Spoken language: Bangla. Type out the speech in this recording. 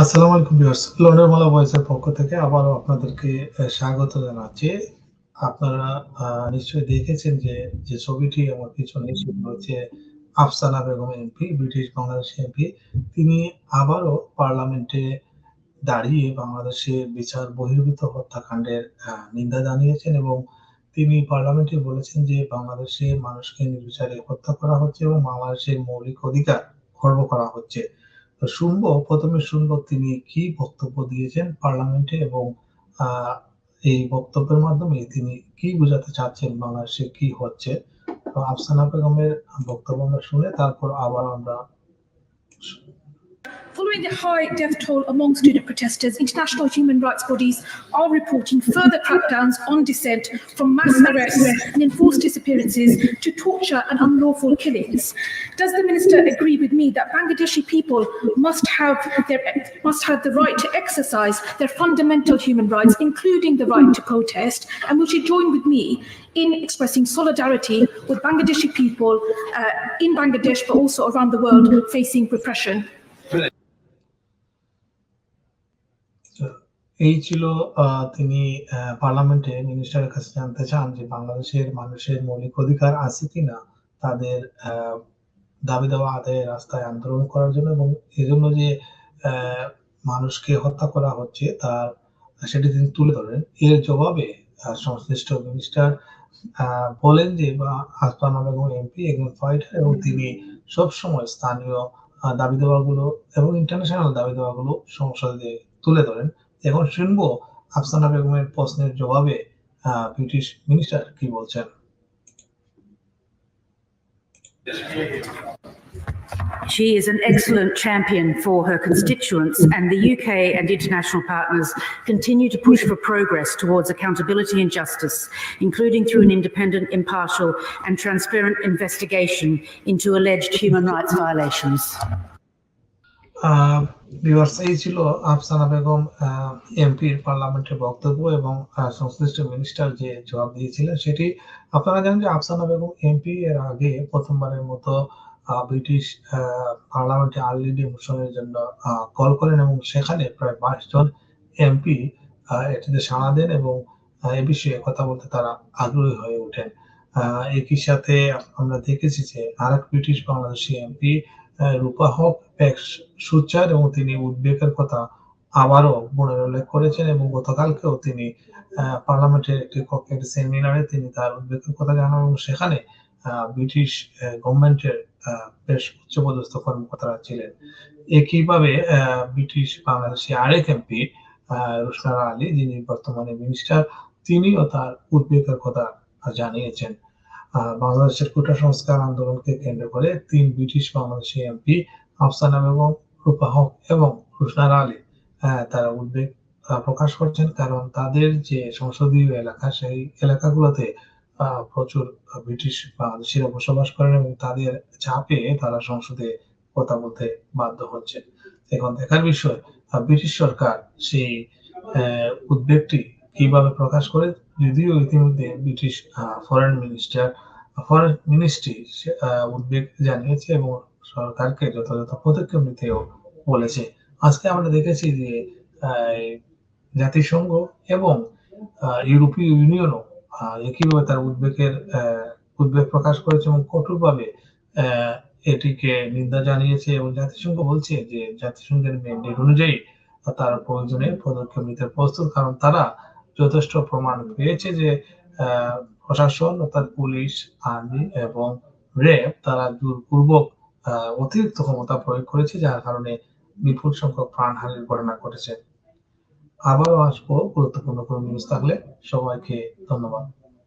আসসালামু আলাইকুম ভিউয়ার্স। লন্ডন মালা ভয়েসের পক্ষ থেকে আবারও আপনাদেরকে স্বাগত জানাচ্ছি। আপনারা নিশ্চয়ই দেখেছেন যে যে ছবিটি আমার পিছনে হচ্ছে Afsana Begum MP, British Bangladesh MP. তিনি আবারও পার্লামেন্টে দাঁড়িয়ে বাংলাদেশে বিচার বহির্ভূত হত্যাকাণ্ডের নিন্দা জানিয়েছেন এবং তিনি পার্লামেন্টে বলেছেন যে, বাংলাদেশে মানুষকে নির্বিচারে হত্যা করা হচ্ছে এবং বাংলাদেশের মৌলিক অধিকার খর্ব করা হচ্ছে। শুনব, প্রথমে শুনব তিনি কি বক্তব্য দিয়েছেন পার্লামেন্টে এবং এই বক্তব্যের মাধ্যমে তিনি কি বোঝাতে চাচ্ছেন বাংলাদেশে কি হচ্ছে। আফসানা বেগমের বক্তব্য আমরা শুনে তারপর আবার আমরা Following the high death toll among student protesters, international human rights bodies are reporting further crackdowns on dissent from mass arrests and enforced disappearances to torture and unlawful killings. Does the minister agree with me that Bangladeshi people must have their must have the right to exercise their fundamental human rights, including the right to protest? And will she join with me in expressing solidarity with Bangladeshi people uh, in Bangladesh, but also around the world facing repression? এই ছিল তিনি পার্লামেন্টে মিনিস্টারের কাছে জানতে চান যে বাংলাদেশের মানুষের মৌলিক অধিকার আছে কিনা তাদের দাবি দেওয়া আদায়ের রাস্তায় আন্দোলন করার জন্য এবং এজন্য যে মানুষকে হত্যা করা হচ্ছে তার, সেটি তিনি তুলে ধরেন। এর জবাবে সংশ্লিষ্ট মিনিস্টার বলেন যে, বা বেগম এমপি একজন ফাইটার এবং তিনি সবসময় স্থানীয় দাবি দেওয়াগুলো এবং ইন্টারন্যাশনাল দাবি দেওয়াগুলো সংসদে তুলে ধরেন। এখন শুনবো আফসানা বেগমের প্রশ্নের জবাবে আহ, ব্রিটিশ মিনিস্টার কি বলছেন She is an excellent champion for her constituents, and the UK and international partners continue to push for progress towards accountability and justice, including through an independent, impartial, and transparent investigation into alleged human rights violations. Viewers এই ছিল আফসানা বেগম এমপির পার্লামেন্টের বক্তব্য এবং সংশ্লিষ্ট মিনিস্টার যে জবাব দিয়েছিলেন সেটি আপনারা জানেন যে আফসানা বেগম এমপি এর আগে প্রথমবারের মতো ব্রিটিশ পার্লামেন্টে আর্লি ডিমোশনের জন্য কল করেন এবং সেখানে প্রায় বাইশ জন এমপি এটিতে সাড়া দেন এবং এ বিষয়ে কথা বলতে তারা আগ্রহী হয়ে ওঠেন। একই সাথে আমরা দেখেছি যে আরেক ব্রিটিশ বাংলাদেশি এমপি রূপা হক এক সুচার এবং তিনি উদ্বেগের কথা আবারও পুনরুল্লেখ করেছেন এবং গতকালকেও তিনি পার্লামেন্টের একটি কক্ষে একটি সেমিনারে তিনি তার উদ্বেগের কথা জানান এবং সেখানে ব্রিটিশ গভর্নমেন্টের বেশ উচ্চপদস্থ কর্মকর্তারা ছিলেন। একইভাবে ব্রিটিশ বাংলাদেশি আরেক এমপি রুশনারা আলী, যিনি বর্তমানে মিনিস্টার, তিনিও তার উদ্বেগের কথা জানিয়েছেন। বাংলাদেশের কোটা সংস্কার আন্দোলনকে কেন্দ্র করে তিন ব্রিটিশ বাংলাদেশি এমপি আফসানা বেগম, রূপা হক এবং রুশনারা আলী তারা উদ্বেগ প্রকাশ করছেন কারণ তাদের যে সংসদীয় এলাকা, সেই এলাকাগুলোতে প্রচুর ব্রিটিশ বাংলাদেশিরা বসবাস করেন এবং তাদের চাপে তারা সংসদে কথা বলতে বাধ্য হচ্ছে। এখন দেখার বিষয় ব্রিটিশ সরকার সেই উদ্বেগটি কীভাবে প্রকাশ করে যদিও ইতিমধ্যে British foreign minister foreign ministry উদ্বেগ জানিয়েছে এবং সরকারকে যথাযথ পদক্ষেপ নিতেও বলেছে। আজকে আমরা দেখেছি যে জাতিসংঘ এবং ইউরোপীয় ইউনিয়নও একইভাবে তার উদ্বেগের উদ্বেগ প্রকাশ করেছে এবং কঠোরভাবে এটিকে নিন্দা জানিয়েছে এবং জাতিসংঘ বলছে যে, জাতিসংঘের ম্যান্ডেট অনুযায়ী, তার প্রয়োজনে পদক্ষেপ নিতে প্রস্তুত। কারণ তারা যথেষ্ট প্রমাণ পেয়েছে যে প্রশাসন অর্থাৎ পুলিশ, আর্মি এবং র্যাব তারা জোরপূর্বক অতিরিক্ত ক্ষমতা প্রয়োগ করেছে, যার কারণে বিপুল সংখ্যক প্রাণহানির ঘটনা ঘটেছে। আবারও আসব গুরুত্বপূর্ণ কোনো নিউজ থাকলে সবাইকে ধন্যবাদ।